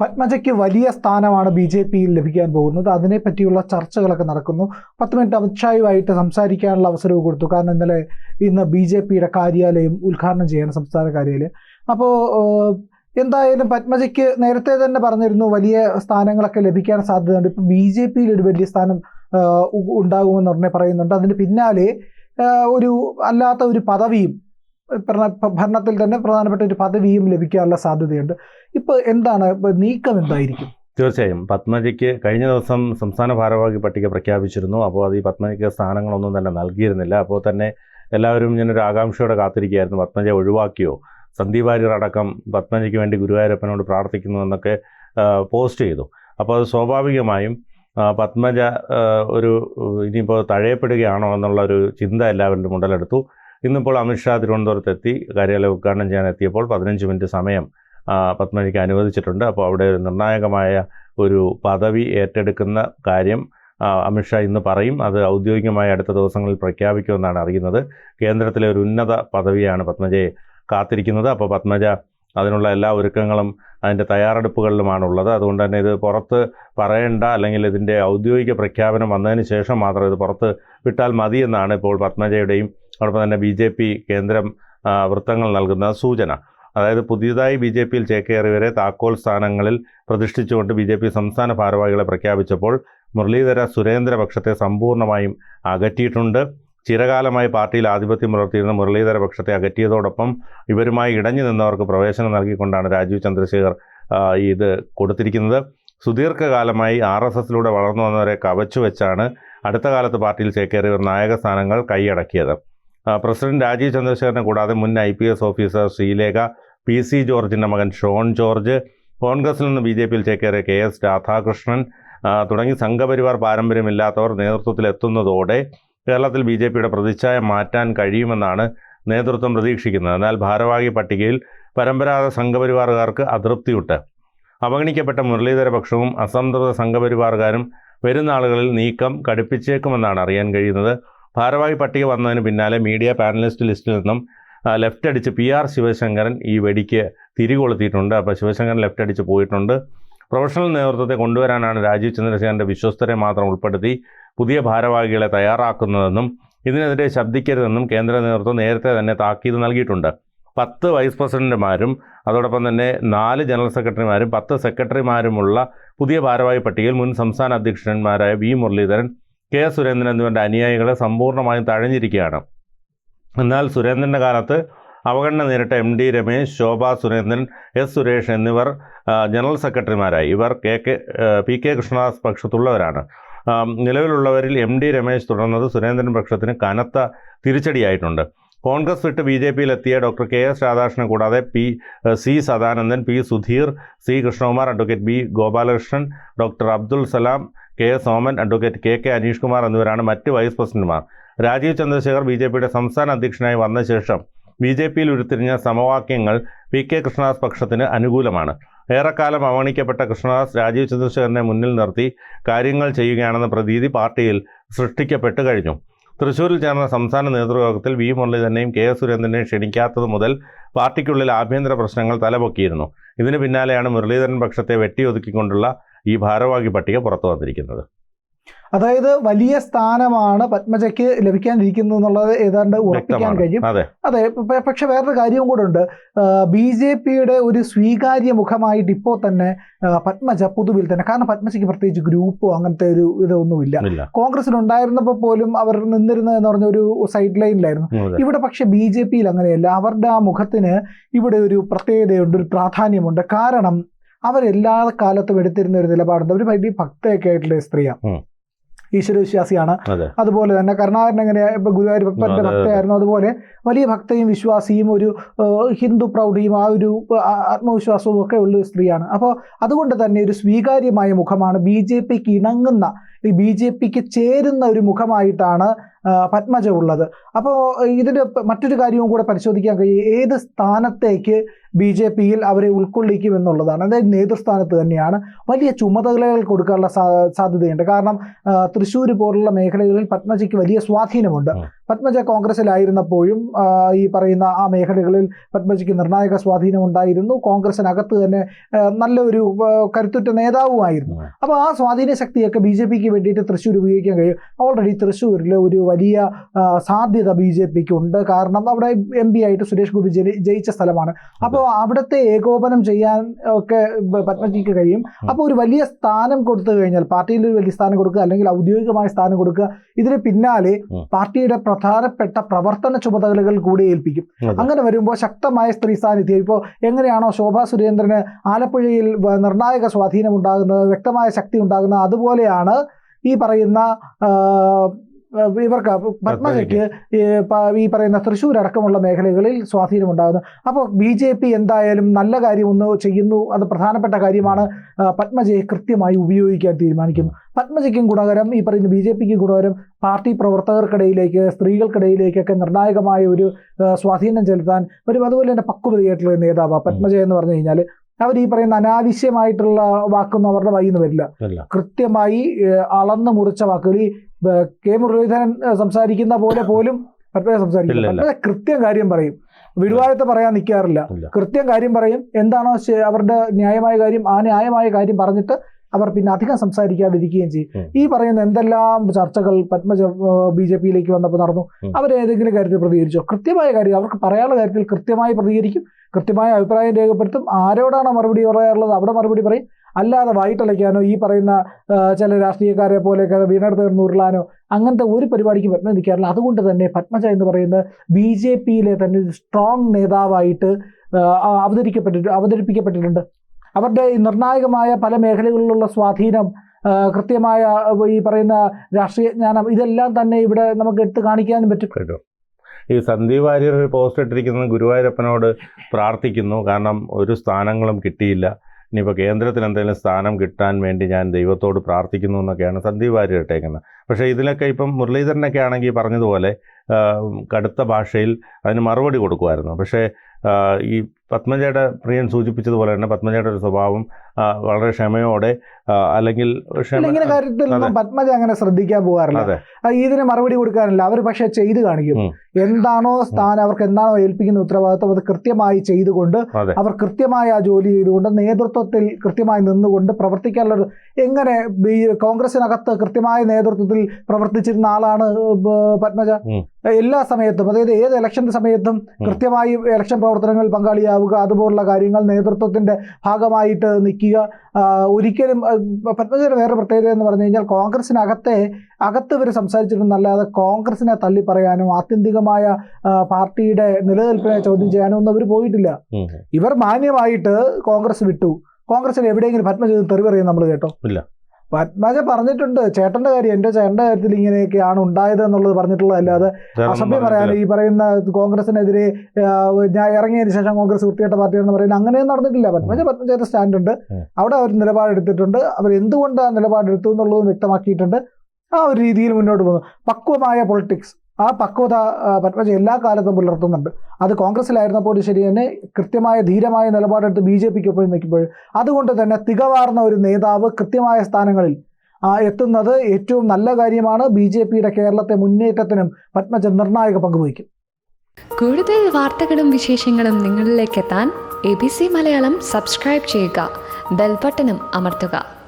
പത്മജയ്ക്ക് വലിയ സ്ഥാനമാണ് B J പിയിൽ ലഭിക്കാൻ പോകുന്നത്. അതിനെപ്പറ്റിയുള്ള ചർച്ചകളൊക്കെ നടക്കുന്നു. പത്ത് മിനിറ്റ് അമിത്ഷായുമായിട്ട് സംസാരിക്കാനുള്ള അവസരവും കൊടുത്തു. കാരണം ഇന്നലെ ഇന്ന് ബി ജെ പിയുടെ കാര്യാലയം ഉദ്ഘാടനം ചെയ്യാണ് സംസ്ഥാന കാര്യാലയം. അപ്പോൾ എന്തായാലും പത്മജയ്ക്ക് നേരത്തെ തന്നെ പറഞ്ഞിരുന്നു വലിയ സ്ഥാനങ്ങളൊക്കെ ലഭിക്കാൻ സാധ്യതയുണ്ട്. ഇപ്പം ബി ജെ പിയിൽ ഒരു വലിയ സ്ഥാനം ഉണ്ടാകുമെന്ന് ഉടനെ പറയുന്നുണ്ട്. അതിന് പിന്നാലെ ഒരു അല്ലാത്ത ഒരു പദവിയും ഭരണത്തിൽ തന്നെ പ്രധാനപ്പെട്ട ഒരു പദവിയും ലഭിക്കാനുള്ള സാധ്യതയുണ്ട്. ഇപ്പൊ എന്താണ് നീക്കം എന്തായിരിക്കും? തീർച്ചയായും. പത്മജിക്ക് കഴിഞ്ഞ ദിവസം സംസ്ഥാന ഭാരവാഹി പട്ടിക പ്രഖ്യാപിച്ചിരുന്നു. അപ്പോൾ അത് ഈ പത്മജിക്ക് സ്ഥാനങ്ങളൊന്നും തന്നെ നൽകിയിരുന്നില്ല. അപ്പോൾ തന്നെ എല്ലാവരും ഞാനൊരു ആകാംക്ഷയോടെ കാത്തിരിക്കുകയായിരുന്നു. പത്മജ ഒഴിവാക്കിയോ? സന്ദീപ് വാര്യർ അടക്കം പത്മജിക്ക് വേണ്ടി ഗുരുവായൂരപ്പനോട് പ്രാർത്ഥിക്കുന്നു എന്നൊക്കെ പോസ്റ്റ് ചെയ്തു. അപ്പോൾ അത് സ്വാഭാവികമായും പത്മജ ഒരു ഇനിയിപ്പോൾ തഴയപ്പെടുകയാണോ എന്നുള്ള ഒരു ചിന്ത എല്ലാവരുടെ ഉടലെടുത്തു ഇന്നിപ്പോൾ അമിത്ഷാ തിരുവനന്തപുരത്തെത്തി കാര്യാലയം ഉദ്ഘാടനം ചെയ്യാൻ എത്തിയപ്പോൾ പതിനഞ്ച് മിനിറ്റ് സമയം പത്മനിക്ക് അനുവദിച്ചിട്ടുണ്ട്. അപ്പോൾ അവിടെ ഒരു നിർണായകമായ ഒരു പദവി ഏറ്റെടുക്കുന്ന കാര്യം അമിത്ഷാ ഇന്ന് പറയും. അത് ഔദ്യോഗികമായി അടുത്ത ദിവസങ്ങളിൽ പ്രഖ്യാപിക്കുമെന്നാണ് അറിയുന്നത്. കേന്ദ്രത്തിലെ ഒരു ഉന്നത പദവിയാണ് പത്മജയെ കാത്തിരിക്കുന്നത്. അപ്പോൾ പത്മജ അതിനുള്ള എല്ലാ ഒരുക്കങ്ങളും അതിന്റെ തയ്യാറെടുപ്പുകളിലുമാണുള്ളത്. അതുകൊണ്ട് തന്നെ ഇത് പുറത്ത് പറയേണ്ട അല്ലെങ്കിൽ ഇതിന്റെ ഔദ്യോഗിക പ്രഖ്യാപനം വന്നതിന് ശേഷം മാത്രം ഇത് പുറത്ത് വിട്ടാൽ മതി എന്നാണ് ഇപ്പോൾ പത്മജയുടെയും അതോടൊപ്പം തന്നെ ബി ജെ പി കേന്ദ്രം വൃത്തങ്ങൾ നൽകുന്ന സൂചന. അതായത് പുതിയതായി ബി ജെ പിയിൽ ചേക്കേറിയവരെ താക്കോൽ സ്ഥാനങ്ങളിൽ പ്രതിഷ്ഠിച്ചുകൊണ്ട് ബി ജെ പി സംസ്ഥാന ഭാരവാഹികളെ പ്രഖ്യാപിച്ചപ്പോൾ മുരളീധര സുരേന്ദ്രപക്ഷത്തെ സമ്പൂർണമായും അകറ്റിയിട്ടുണ്ട്. ചിരകാലമായി പാർട്ടിയിൽ ആധിപത്യം പുലർത്തിയിരുന്ന മുരളീധര പക്ഷത്തെ അകറ്റിയതോടൊപ്പം ഇവരുമായി ഇടഞ്ഞു നിന്നവർക്ക് പ്രവേശനം നൽകിക്കൊണ്ടാണ് രാജീവ് ചന്ദ്രശേഖർ ഇത് കൊടുത്തിരിക്കുന്നത്. സുദീർഘകാലമായി ആർ എസ് എസിലൂടെ വളർന്നു വന്നവരെ കവച്ചു വെച്ചാണ് അടുത്ത കാലത്ത് പാർട്ടിയിൽ ചേക്കേറിയവർ നായക സ്ഥാനങ്ങൾ കൈയടക്കിയത്. പ്രസിഡന്റ് രാജീവ് ചന്ദ്രശേഖരനെ കൂടാതെ മുൻ I P S officer Sreelekha P C ജോർജിന്റെ മകൻ ഷോൺ ജോർജ് കോൺഗ്രസിൽ നിന്ന് ബി ജെ പിയിൽ ചേക്കേറിയ കെ എസ് രാധാകൃഷ്ണൻ തുടങ്ങി സംഘപരിവാർ പാരമ്പര്യമില്ലാത്തവർ നേതൃത്വത്തിലെത്തുന്നതോടെ കേരളത്തിൽ ബി ജെ പിയുടെ പ്രതിച്ഛായ മാറ്റാൻ കഴിയുമെന്നാണ് നേതൃത്വം പ്രതീക്ഷിക്കുന്നത്. എന്നാൽ ഭാരവാഹി പട്ടികയിൽ പരമ്പരാഗത സംഘപരിവാറുകാർക്ക് അതൃപ്തിയുണ്ട്. അവഗണിക്കപ്പെട്ട മുരളീധര പക്ഷവും അസംതൃപ്ത സംഘപരിവാറുകാരും വരുന്ന ആളുകളിൽ നീക്കം കടുപ്പിച്ചേക്കുമെന്നാണ് അറിയാൻ കഴിയുന്നത്. ഭാരവാഹി പട്ടിക വന്നതിന് പിന്നാലെ മീഡിയ പാനലിസ്റ്റ് ലിസ്റ്റിൽ നിന്നും ലെഫ്റ്റ് അടിച്ച് പി ആർ ശിവശങ്കരൻ ഈ വെടിക്ക് തിരികൊളുത്തിയിട്ടുണ്ട്. അപ്പോൾ ശിവശങ്കരൻ ലെഫ്റ്റ് അടിച്ച് പോയിട്ടുണ്ട്. പ്രൊഫഷണൽ നേതൃത്വത്തെ കൊണ്ടുവരാനാണ് രാജീവ് ചന്ദ്രശേഖരന്റെ വിശ്വസ്തരെ മാത്രം ഉൾപ്പെടുത്തി പുതിയ ഭാരവാഹികളെ തയ്യാറാക്കുന്നതെന്നും ഇതിനെതിരെ ശബ്ദിക്കരുതെന്നും കേന്ദ്ര നേതൃത്വം നേരത്തെ തന്നെ താക്കീത് നൽകിയിട്ടുണ്ട്. പത്ത് വൈസ് പ്രസിഡന്റുമാരും അതോടൊപ്പം തന്നെ നാല് ജനറൽ സെക്രട്ടറിമാരും പത്ത് സെക്രട്ടറിമാരുമുള്ള പുതിയ ഭാരവാഹി പട്ടികയിൽ മുൻ സംസ്ഥാന അധ്യക്ഷന്മാരായ വി മുരളീധരൻ കെ സുരേന്ദ്രൻ എന്നിവരുടെ അനുയായികളെ സമ്പൂർണമായും തഴഞ്ഞിരിക്കുകയാണ്. എന്നാൽ സുരേന്ദ്രന്റെ കാലത്ത് അവഗണന നേരിട്ട M D Ramesh Shobha Surendran S Suresh എന്നിവർ ജനറൽ സെക്രട്ടറിമാരായി. ഇവർ K K P K Krishnadas പക്ഷത്തുള്ളവരാണ്. നിലവിലുള്ളവരിൽ എം ഡി രമേശ് തുടർന്നത് സുരേന്ദ്രൻ പക്ഷത്തിന് കനത്ത തിരിച്ചടിയായിട്ടുണ്ട്. കോൺഗ്രസ് വിട്ട് ബി ജെ പിയിലെത്തിയ ഡോക്ടർ കെ. എസ്. രാധാകൃഷ്ണൻ കൂടാതെ P C Sadanandan P Sudheer C Krishnakumar advocate B Gopalakrishnan doctor Abdul Salam K Soman advocate K K Aneesh Kumar എന്നിവരാണ് മറ്റ് വൈസ് പ്രസിഡന്റുമാർ. രാജീവ് ചന്ദ്രശേഖർ ബി ജെ പിയുടെ സംസ്ഥാന അധ്യക്ഷനായി വന്ന ശേഷം ബി ജെ പിയിൽ ഉരുത്തിരിഞ്ഞ സമവാക്യങ്ങൾ പി കെ കൃഷ്ണദാസ് പക്ഷത്തിന് അനുകൂലമാണ്. ഏറെക്കാലം അവഗണിക്കപ്പെട്ട കൃഷ്ണദാസ് രാജീവ് ചന്ദ്രശേഖരനെ മുന്നിൽ നിർത്തി കാര്യങ്ങൾ ചെയ്യുകയാണെന്ന പ്രതീതി പാർട്ടിയിൽ സൃഷ്ടിക്കപ്പെട്ട് കഴിഞ്ഞു. തൃശ്ശൂരിൽ ചേർന്ന സംസ്ഥാന നേതൃയോഗത്തിൽ വി മുരളീധരനെയും കെ എസ് സുരേന്ദ്രനെയും ക്ഷണിക്കാത്തത് മുതൽ പാർട്ടിക്കുള്ളിൽ ആഭ്യന്തര പ്രശ്നങ്ങൾ തലപൊക്കിയിരുന്നു. ഇതിന് പിന്നാലെയാണ് മുരളീധരൻ പക്ഷത്തെ വെട്ടിയൊതുക്കിക്കൊണ്ടുള്ള ഈ ഭാരവാഹി പട്ടിക പുറത്തു വന്നിരിക്കുന്നത്. അതായത് വലിയ സ്ഥാനമാണ് പത്മജയ്ക്ക് ലഭിക്കാനിരിക്കുന്നത് എന്നുള്ളത് ഏതാണ്ട് ഉറപ്പിക്കാൻ കഴിയും. അതെ. പക്ഷെ വേറൊരു കാര്യവും കൂടെ ഉണ്ട്. ബി ജെ പിയുടെ ഒരു സ്വീകാര്യ മുഖമായിട്ട് ഇപ്പോൾ തന്നെ പത്മജ പൊതുവിൽ തന്നെ കാരണം പത്മജയ്ക്ക് പ്രത്യേകിച്ച് ഗ്രൂപ്പോ അങ്ങനത്തെ ഒരു ഇതൊന്നുമില്ല. ഉണ്ടായിരുന്നപ്പോൾ പോലും അവർ നിന്നിരുന്നത് എന്ന് പറഞ്ഞ ഒരു സൈഡ് ലൈനിലായിരുന്നു. ഇവിടെ പക്ഷെ ബി ജെ പിയിൽ അങ്ങനെയല്ല. അവരുടെ ആ മുഖത്തിന് ഇവിടെ ഒരു പ്രത്യേകതയുണ്ട് ഒരു പ്രാധാന്യമുണ്ട്. കാരണം അവരെല്ലാ കാലത്തും എടുത്തിരുന്ന ഒരു നിലപാടുണ്ട്. അവർ വലിയ ഭക്തയൊക്കെ ആയിട്ടുള്ള സ്ത്രീയാണ്. ഈശ്വരവിശ്വാസിയാണ്. അതുപോലെ തന്നെ കരുണാകരൻ എങ്ങനെ ഇപ്പൊ ഗുരുവായൂരപ്പന്റെ. ഭക്തയായിരുന്നു. അതുപോലെ വലിയ ഭക്തയും വിശ്വാസിയും ഒരു ഹിന്ദു പ്രൗഢിയും ആ ഒരു ആത്മവിശ്വാസവും ഒക്കെ ഉള്ള ഒരു സ്ത്രീയാണ്. അപ്പോൾ അതുകൊണ്ട് തന്നെ ഒരു സ്വീകാര്യമായ മുഖമാണ് ബി ജെ പിക്ക് ഇണങ്ങുന്ന ഈ ബി ജെ പിക്ക് ചേരുന്ന ഒരു മുഖമായിട്ടാണ് പത്മജ ഉള്ളത്. അപ്പോൾ ഇതിന്റെ മറ്റൊരു കാര്യവും കൂടെ പരിശോധിക്കാൻ കഴിയും. ഏത് സ്ഥാനത്തേക്ക് ബി ജെ പിയിൽ അവരെ ഉൾക്കൊള്ളിക്കും എന്നുള്ളതാണ് അതായത് നേതൃസ്ഥാനത്ത് തന്നെയാണ് വലിയ ചുമതലകൾ കൊടുക്കാനുള്ള സാധ്യതയുണ്ട്. കാരണം തൃശ്ശൂർ പോലുള്ള മേഖലകളിൽ പത്മജിക്ക് വലിയ സ്വാധീനമുണ്ട്. പത്മജ കോൺഗ്രസിലായിരുന്നപ്പോഴും ഈ പറയുന്ന ആ മേഖലകളിൽ പത്മജയ്ക്ക് നിർണായക സ്വാധീനം ഉണ്ടായിരുന്നു. കോൺഗ്രസിനകത്ത് തന്നെ നല്ലൊരു കരുത്തുറ്റ നേതാവുമായിരുന്നു. അപ്പോൾ ആ സ്വാധീന ശക്തിയൊക്കെ ബി ജെ പിക്ക് വേണ്ടിയിട്ട് തൃശ്ശൂർ ഉപയോഗിക്കാൻ കഴിയും. ഓൾറെഡി തൃശ്ശൂരിൽ ഒരു വലിയ സാധ്യത ബി ജെ പിക്ക് ഉണ്ട് കാരണം അവിടെ എം പി ആയിട്ട് സുരേഷ് ഗോപി ജയി- ജയിച്ച സ്ഥലമാണ്. അപ്പോൾ അവിടുത്തെ ഏകോപനം ചെയ്യാൻ ഒക്കെ പത്മജിക്ക് കഴിയും. അപ്പോൾ ഒരു വലിയ സ്ഥാനം കൊടുത്തു കഴിഞ്ഞാൽ പാർട്ടിയിൽ ഒരു വലിയ സ്ഥാനം കൊടുക്കുക അല്ലെങ്കിൽ ഔദ്യോഗികമായ സ്ഥാനം കൊടുക്കുക ഇതിന് പിന്നാലെ. പാർട്ടിയുടെ പ്രധാനപ്പെട്ട പ്രവർത്തന ചുമതലകൾ കൂടി ഏൽപ്പിക്കും. അങ്ങനെ വരുമ്പോൾ ശക്തമായ സ്ത്രീ സാന്നിധ്യം ഇപ്പോൾ എങ്ങനെയാണോ ശോഭാ സുരേന്ദ്രന് ആലപ്പുഴയിൽ നിർണായക സ്വാധീനം ഉണ്ടാകുന്നത് വ്യക്തമായ ശക്തി ഉണ്ടാകുന്നത് അതുപോലെയാണ് ഈ പറയുന്ന ഇവർക്ക് പത്മജയ്ക്ക് ഈ പറയുന്ന തൃശ്ശൂർ അടക്കമുള്ള മേഖലകളിൽ സ്വാധീനം ഉണ്ടാകുന്നു അപ്പോൾ ബി ജെ പി എന്തായാലും നല്ല കാര്യം ചെയ്യുന്നു. അത് പ്രധാനപ്പെട്ട കാര്യമാണ്. പത്മജയെ കൃത്യമായി ഉപയോഗിക്കാൻ തീരുമാനിക്കുന്നു. പത്മജയ്ക്കും ഗുണകരം ഈ പറയുന്ന ബി ജെ പിക്ക് ഗുണകരം പാർട്ടി പ്രവർത്തകർക്കിടയിലേക്ക് സ്ത്രീകൾക്കിടയിലേക്കൊക്കെ നിർണായകമായ ഒരു സ്വാധീനം ചെലുത്താൻ ഒരു അതുപോലെ തന്നെ പക്വതയായിട്ടുള്ള നേതാവ് പത്മജ എന്ന് പറഞ്ഞു കഴിഞ്ഞാൽ അവർ ഈ പറയുന്ന അനാവശ്യമായിട്ടുള്ള വാക്കൊന്നും അവരുടെ വായിൽ നിന്ന് വരില്ല. കൃത്യമായി അളന്ന് മുറിച്ച വാക്കുകൾ. ഈ കെ മുരളീധരൻ സംസാരിക്കുന്ന പോലെ പോലും പത്മജ സംസാരിക്കില്ല. പത്മജ കൃത്യം കാര്യം പറയും. വിടുവായത്തെ പറയാൻ നിൽക്കാറില്ല. കൃത്യം കാര്യം പറയും. എന്താണോ അവരുടെ ന്യായമായ കാര്യം ആ ന്യായമായ കാര്യം പറഞ്ഞിട്ട് അവർ പിന്നെ അധികം സംസാരിക്കാതിരിക്കുകയും ചെയ്യും. ഈ പറയുന്ന എന്തെല്ലാം ചർച്ചകൾ പത്മജ ബി ജെ പിയിലേക്ക് വന്നപ്പോൾ നടന്നു? അവരേതെങ്കിലും അവർ ഏതെങ്കിലും കാര്യത്തിൽ പ്രതികരിച്ചോ? കൃത്യമായ കാര്യം അവർക്ക് പറയാനുള്ള കാര്യത്തിൽ കൃത്യമായി പ്രതികരിക്കും. കൃത്യമായ അഭിപ്രായം രേഖപ്പെടുത്തും. ആരോടാണോ മറുപടി പറയാറുള്ളത്? അവിടെ മറുപടി പറയും. അല്ലാതെ വായിട്ടളയ്ക്കാനോ ഈ പറയുന്ന ചില രാഷ്ട്രീയക്കാരെ പോലെയൊക്കെ വീണെടുത്ത് ഉരുളാനോ അങ്ങനത്തെ ഒരു പരിപാടിക്ക് പറ്റുന്ന നിൽക്കാറില്ല അതുകൊണ്ട് തന്നെ പത്മജ എന്ന് പറയുന്നത് ബി ജെ പിയിലെ തന്നെ സ്ട്രോങ് നേതാവായിട്ട് അവതരിക്കപ്പെട്ടിട്ട് അവതരിപ്പിക്കപ്പെട്ടിട്ടുണ്ട്. അവരുടെ നിർണായകമായ പല മേഖലകളിലുള്ള സ്വാധീനം കൃത്യമായ ഈ പറയുന്ന രാഷ്ട്രീയ ജ്ഞാനം ഇതെല്ലാം തന്നെ ഇവിടെ നമുക്ക് എടുത്ത് കാണിക്കാനും പറ്റും. ഈ സന്ദീപ് വാര്യർ പോസ്റ്റ് ഇട്ടിരിക്കുന്നത് ഗുരുവായൂരപ്പനോട് പ്രാർത്ഥിക്കുന്നു. കാരണം ഒരു സ്ഥാനങ്ങളും കിട്ടിയില്ല. ഇനിയിപ്പോൾ കേന്ദ്രത്തിൽ എന്തെങ്കിലും സ്ഥാനം കിട്ടാൻ വേണ്ടി ഞാൻ ദൈവത്തോട് പ്രാർത്ഥിക്കുന്നു എന്നൊക്കെയാണ് സന്ദീപ് വാര്യർ ഇട്ടേക്കുന്നത്. പക്ഷേ ഇതിലൊക്കെ ഇപ്പം മുരളീധരനൊക്കെ ആണെങ്കിൽ പറഞ്ഞതുപോലെ കടുത്ത ഭാഷയിൽ അതിന് മറുപടി കൊടുക്കുമായിരുന്നു. പക്ഷേ ഈ പത്മജയുടെ പ്രിയൻ സൂചിപ്പിച്ചതുപോലെ തന്നെ പത്മജയുടെ ഒരു സ്വഭാവം വളരെ ക്ഷമയോടെ അല്ലെങ്കിൽ ഇങ്ങനെ കാര്യത്തിലൊന്നും പത്മജ അങ്ങനെ ശ്രദ്ധിക്കാൻ പോകാറില്ല. ഇതിന് മറുപടി കൊടുക്കാനില്ല അവർ പക്ഷെ ചെയ്ത് കാണിക്കും. എന്താണോ സ്ഥാനം അവർക്ക് എന്താണോ ഏൽപ്പിക്കുന്ന ഉത്തരവാദിത്വം അത് കൃത്യമായി ചെയ്തുകൊണ്ട് അവർ കൃത്യമായി ആ ജോലി ചെയ്തുകൊണ്ട് നേതൃത്വത്തിൽ കൃത്യമായി നിന്നുകൊണ്ട് പ്രവർത്തിക്കാനുള്ള എങ്ങനെ കോൺഗ്രസിനകത്ത് കൃത്യമായ നേതൃത്വത്തിൽ പ്രവർത്തിച്ചിരുന്ന ആളാണ് പത്മജ? എല്ലാ സമയത്തും അതായത് ഏത് ഇലക്ഷൻ സമയത്തും കൃത്യമായി ഇലക്ഷൻ പ്രവർത്തനങ്ങളിൽ പങ്കാളിയാവുക അതുപോലുള്ള കാര്യങ്ങൾ നേതൃത്വത്തിന്റെ ഭാഗമായിട്ട് നിൽക്കുക. ഒരിക്കലും പത്മജയുടെ വേറെ പ്രത്യേകത എന്ന് പറഞ്ഞു കഴിഞ്ഞാൽ കോൺഗ്രസിനകത്തെ അകത്ത് ഇവർ സംസാരിച്ചിട്ടുണ്ടല്ലാതെ കോൺഗ്രസിനെ തള്ളി പറയാനോ ആത്യന്തികമായ പാർട്ടിയുടെ നിലനിൽപ്പിനെ ചോദ്യം ചെയ്യാനോ ഒന്നും അവർ പോയിട്ടില്ല. ഇവർ മാന്യമായിട്ട് കോൺഗ്രസ് വിട്ടു. കോൺഗ്രസിൽ എവിടെയെങ്കിലും പത്മജ തെറിവറിയാൻ നമ്മൾ കേട്ടോ? ഇല്ല. പത്മജ പറഞ്ഞിട്ടുണ്ട് ചേട്ടന്റെ കാര്യം എന്റെ ചേട്ടന്റെ കാര്യത്തിൽ ഇങ്ങനെയൊക്കെയാണ് ഉണ്ടായത് എന്നുള്ളത് പറഞ്ഞിട്ടുള്ളതല്ലാതെ അല്ലാതെ അസഭ്യം പറയാൻ ഈ പറയുന്ന കോൺഗ്രസിനെതിരെ ഞാൻ ഇറങ്ങിയതിന് ശേഷം കോൺഗ്രസ് വൃത്തികെട്ട പാർട്ടിയാണെന്ന് പറയുന്നത് അങ്ങനെയൊന്നും നടന്നിട്ടില്ല. പത്മജ പത്മജയുടെ സ്റ്റാൻഡ് ഉണ്ട്. അവിടെ അവർ നിലപാടെടുത്തിട്ടുണ്ട്. അവർ എന്തുകൊണ്ട് ആ നിലപാടെടുത്തു എന്നുള്ളതും വ്യക്തമാക്കിയിട്ടുണ്ട്. ആ ഒരു രീതിയിൽ മുന്നോട്ട് പോകുന്നു. പക്വമായ പൊളിറ്റിക്സ്. ആ പക്വത പത്മജ എല്ലാ കാലത്തും പുലർത്തുന്നുണ്ട്. അത് കോൺഗ്രസിലായിരുന്നപ്പോൾ ശരി തന്നെ കൃത്യമായ ധീരമായ നിലപാടെടുത്ത് ബി ജെ പിക്ക് ഒപ്പം നിൽക്കുമ്പോൾ അതുകൊണ്ട് തന്നെ തികവാർന്ന ഒരു നേതാവ് കൃത്യമായ സ്ഥാനങ്ങളിൽ എത്തുന്നത് ഏറ്റവും നല്ല കാര്യമാണ്. ബി ജെ പിയുടെ കേരളത്തെ മുന്നേറ്റത്തിനും പത്മജ നിർണായക പങ്കുവഹിക്കും കൂടുതൽ വാർത്തകളും വിശേഷങ്ങളും നിങ്ങളിലേക്ക് എത്താൻ A B C Malayalam subscribe ചെയ്യുക. ബെൽബട്ടനും അമർത്തുക.